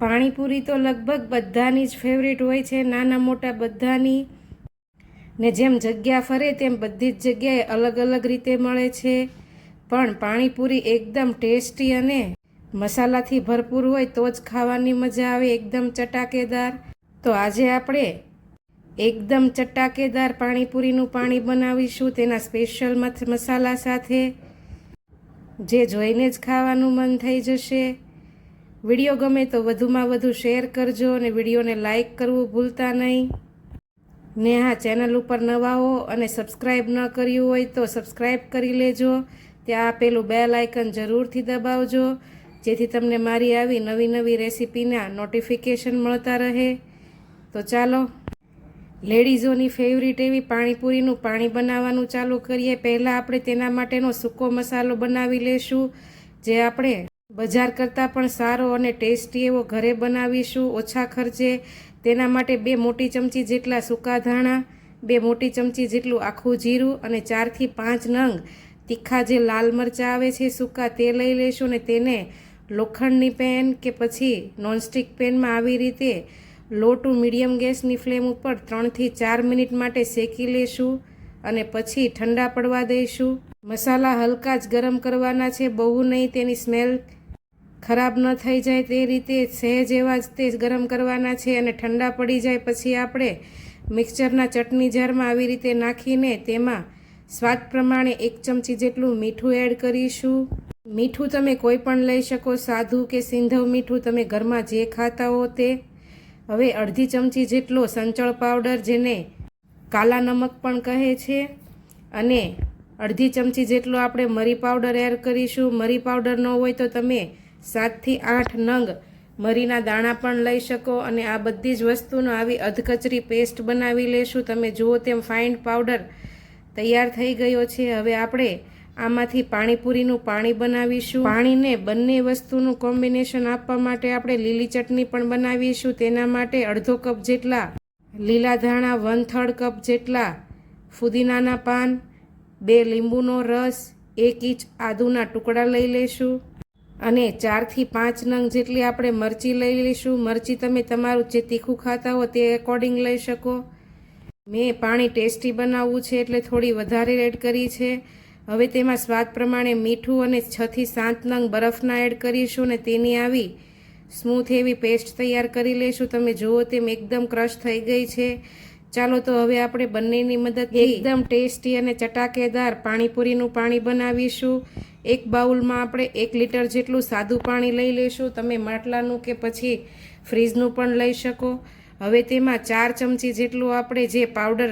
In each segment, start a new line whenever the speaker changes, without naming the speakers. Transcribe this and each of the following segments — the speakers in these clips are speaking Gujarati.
પાણીપુરી તો લગભગ બધાની જ ફેવરેટ હોય છે. નાના મોટા બધાની ને જેમ જગ્યા ફરે તેમ બધી જ જગ્યાએ અલગ અલગ રીતે મળે છે. પણ પાણીપુરી એકદમ ટેસ્ટી અને મસાલાથી ભરપૂર હોય તો જ ખાવાની મજા આવે એકદમ ચટાકેદાર. તો આજે આપણે એકદમ ચટાકેદાર પાણીપુરીનું પાણી બનાવીશું તેના સ્પેશિયલ મસાલા સાથે, જે જોઈને જ ખાવાનું મન થઈ જશે. વીડિયો ગમે તો વધુમાં વધુ શેર કરજો અને વિડીયોને લાઇક કરવું ભૂલતા નહીં. ને હા ચેનલ ઉપર નવા હો અને સબસ્ક્રાઈબ ન કર્યું હોય તો સબસ્ક્રાઈબ કરી લેજો. ત્યાં આપેલું બેલ આઇકન જરૂરથી દબાવજો, જેથી તમને મારી આવી નવી નવી રેસીપીના નોટિફિકેશન મળતા રહે. તો ચાલો, લેડીઝોની ફેવરિટ એવી પાણીપુરીનું પાણી બનાવવાનું ચાલુ કરીએ. પહેલાં આપણે તેના માટેનો સૂકો મસાલો બનાવી લેશું, જે આપણે બજાર કરતાં પણ સારો અને ટેસ્ટી એવો ઘરે બનાવીશું ઓછા ખર્ચે. તેના માટે બે મોટી ચમચી જેટલા સૂકા ધાણા, બે મોટી ચમચી જેટલું આખું જીરું અને ચારથી પાંચ નંગ તીખા જે લાલ મરચાં આવે છે સૂકા તે લઈ લઈશું અને તેને લોખંડની પેન કે પછી નોનસ્ટિક પેનમાં આવી રીતે લો ટુ મીડિયમ ગેસની ફ્લેમ ઉપર ત્રણથી ચાર મિનિટ માટે શેકી લેશું અને પછી ઠંડા પડવા દઈશું. મસાલા હલકા જ ગરમ કરવાના છે, બહુ નહીં, તેની સ્મેલ ખરાબ ન થઈ જાય તે રીતે સહેજ એવા જ તે ગરમ કરવાના છે અને ઠંડા પડી જાય પછી આપણે મિક્સચરના ચટણી જારમાં આવી રીતે નાખીને તેમાં સ્વાદ પ્રમાણે એક ચમચી જેટલું મીઠું એડ કરીશું. મીઠું તમે કોઈ પણ લઈ શકો, સાદું કે સિંધવ મીઠું, તમે ઘરમાં જે ખાતા હો તે. હવે અડધી ચમચી જેટલો સંચળ પાવડર જેને કાલા નમક પણ કહે છે. અને અડધી ચમચી જેટલો આપણે મરી પાવડર એડ કરીશું. મરી પાવડર ન હોય તો તમે સાતથી આઠ નંગ મરીના દાણા પણ લઈ શકો અને આ બધી જ વસ્તુનો આવી અધકચરી પેસ્ટ બનાવી લેશું. તમે જુઓ તેમ ફાઇન પાવડર તૈયાર થઈ ગયો છે. હવે આપણે આમાંથી પાણીપુરીનું પાણી બનાવીશું. પાણીને બંને વસ્તુનું કોમ્બિનેશન આપવા માટે આપણે લીલી ચટણી પણ બનાવીશું. તેના માટે અડધો કપ જેટલા લીલા ધાણા, વન થર્ડ કપ જેટલા ફુદીનાના પાન, બે લીંબુનો રસ, એક ઇંચ આદુના ટુકડા લઈ લેશું. અને ચારથી પાંચ નંગ જેટલી આપણે મરચી લઈ લઈશું. મરચી તમે તમારું જે તીખું ખાતા હો તે એકોર્ડિંગ લઈ શકો. મેં પાણી ટેસ્ટી બનાવવું છે એટલે થોડી વધારે એડ કરી છે. હવે તેમાં સ્વાદ પ્રમાણે મીઠું અને છથી સાત નંગ બરફના એડ કરીશું ને તેની આવી સ્મૂથ એવી પેસ્ટ તૈયાર કરી લઈશું. તમે જુઓ તેમ એકદમ ક્રશ થઈ ગઈ છે. ચાલો તો હવે આપણે બંનેની મદદથી એકદમ ટેસ્ટી અને ચટાકેદાર પાણીપુરીનું પાણી બનાવીશું. એક બાઉલમાં આપણે એક લીટર જેટલું સાદું પાણી લઈ લઈશું તમે માટલાનું કે પછી ફ્રીજનું પણ લઈ શકો. હવે તેમાં ચાર ચમચી જેટલું આપણે જે પાવડર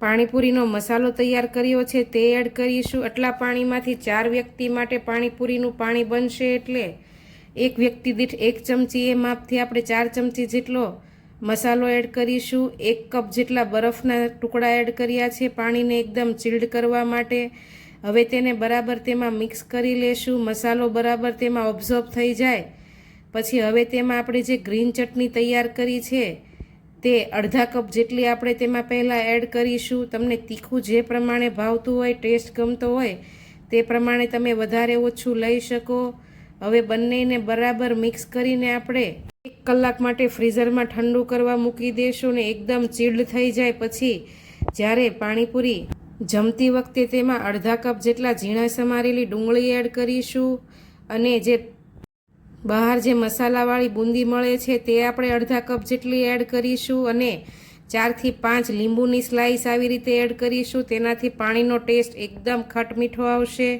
પાણીપુરીનો મસાલો તૈયાર કર્યો છે તે એડ કરીશું. આટલા પાણીમાંથી ચાર વ્યક્તિ માટે પાણીપુરીનું પાણી બનશે એટલે એક વ્યક્તિ દીઠ એક ચમચી એ માપથી આપણે ચાર ચમચી જેટલો મસાલો એડ કરીશું. એક કપ જેટલા બરફના ટુકડા એડ કર્યા છે પાણીને એકદમ ચીલ્ડ કરવા માટે. હવે તેને બરાબર તેમાં મિક્સ કરી લેશું, મસાલો બરાબર તેમાં ઓબ્ઝર્વ થઈ જાય. પછી હવે તેમાં આપણે જે ગ્રીન ચટણી તૈયાર કરી છે, તે અડધા કપ જેટલી આપણે તેમાં પહેલાં એડ કરીશું. તમને તીખું જે પ્રમાણે ભાવતું હોય ટેસ્ટ ગમતો હોય, તે પ્રમાણે તમે વધારે ઓછું લઈ શકો. હવે બંનેને બરાબર મિક્સ કરીને આપણે એક કલાક માટે ફ્રીઝરમાં ઠંડુ કરવા મૂકી દેશું ને એકદમ ચીલ્ડ થઈ જાય. પછી જ્યારે પાણીપુરી જમતી વખતે તેમાં અડધા કપ જેટલા ઝીણા સમારેલી ડુંગળી એડ કરીશું અને જે બહાર જે મસાલાવાળી બુંદી મળે છે તે આપણે અડધા કપ જેટલી એડ કરીશું અને ચારથી પાંચ લીંબુની સ્લાઈસ આવી રીતે એડ કરીશું. તેનાથી પાણીનો ટેસ્ટ એકદમ ખટમીઠો આવશે.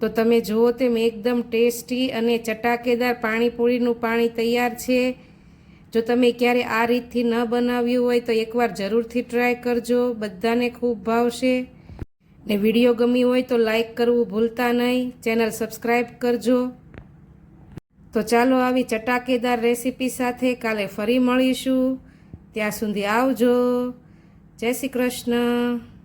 તો તમે જુઓ તેમ એકદમ ટેસ્ટી અને ચટાકેદાર પાણીપુરીનું પાણી તૈયાર છે. જો તમે ક્યારે આ રીતથી ન બનાવ્યું હોય તો એકવાર જરૂરથી ટ્રાય કરજો. બધાને ખૂબ ભાવશે. ને વીડિયો ગમી હોય તો લાઈક કરવું ભૂલતા નહીં. ચેનલ સબસ્ક્રાઈબ કરજો. તો ચાલો આવી ચટાકેદાર રેસીપી સાથે કાલે ફરી મળીશું. ત્યાં સુધી આવજો. જય શ્રી કૃષ્ણ.